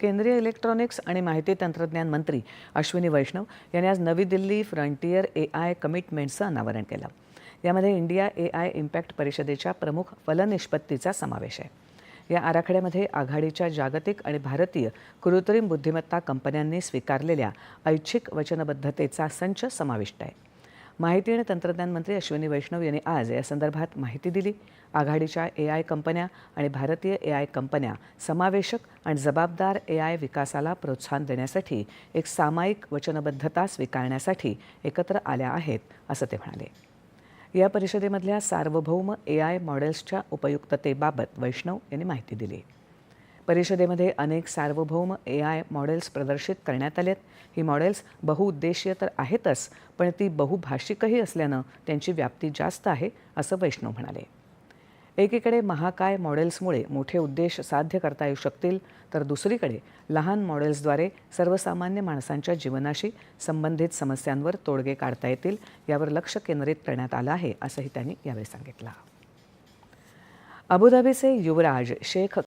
केंद्रीय इलेक्ट्रॉनिक्स आणि माहिती तंत्रज्ञान मंत्री अश्विनी वैष्णव यांनी आज नवी दिल्ली फ्रंटियर ए आय कमिटमेंट्सचं अनावरण केलं. यामध्ये इंडिया ए आय इम्पॅक्ट परिषदेच्या प्रमुख फलनिष्पत्तीचा समावेश आहे. या आराखड्यामध्ये आघाडीच्या जागतिक आणि भारतीय कृत्रिम बुद्धिमत्ता कंपन्यांनी स्वीकारलेल्या ऐच्छिक वचनबद्धतेचा संच समाविष्ट आहे. माहिती आणि तंत्रज्ञान मंत्री अश्विनी वैष्णव यांनी आज या संदर्भात माहिती दिली. आघाडीच्या ए आय कंपन्या आणि भारतीय ए आय कंपन्या समावेशक आणि जबाबदार ए आय विकासाला प्रोत्साहन देण्यासाठी एक सामायिक वचनबद्धता स्वीकारण्यासाठी एकत्र आल्या आहेत असं ते म्हणाले. या परिषदेमधल्या सार्वभौम ए आय मॉडेल्सच्या उपयुक्ततेबाबत वैष्णव यांनी माहिती दिली. परिषदेमध्ये अनेक सार्वभौम ए आय मॉडेल्स प्रदर्शित करण्यात आलेत. ही मॉडेल्स बहुउद्देशीय तर आहेतच पण ती बहुभाषिकही असल्यानं त्यांची व्याप्ती जास्त आहे असं वैष्णव म्हणाले. एकीकडे महाकाय मॉडेल्समुळे मोठे उद्देश साध्य करता येऊ शकतील तर दुसरीकडे लहान मॉडेल्सद्वारे सर्वसामान्य माणसांच्या जीवनाशी संबंधित समस्यांवर तोडगे काढता येतील यावर लक्ष केंद्रित करण्यात आलं आहे असंही त्यांनी यावेळी सांगितलं. अबुधाबीचे युवराज शेख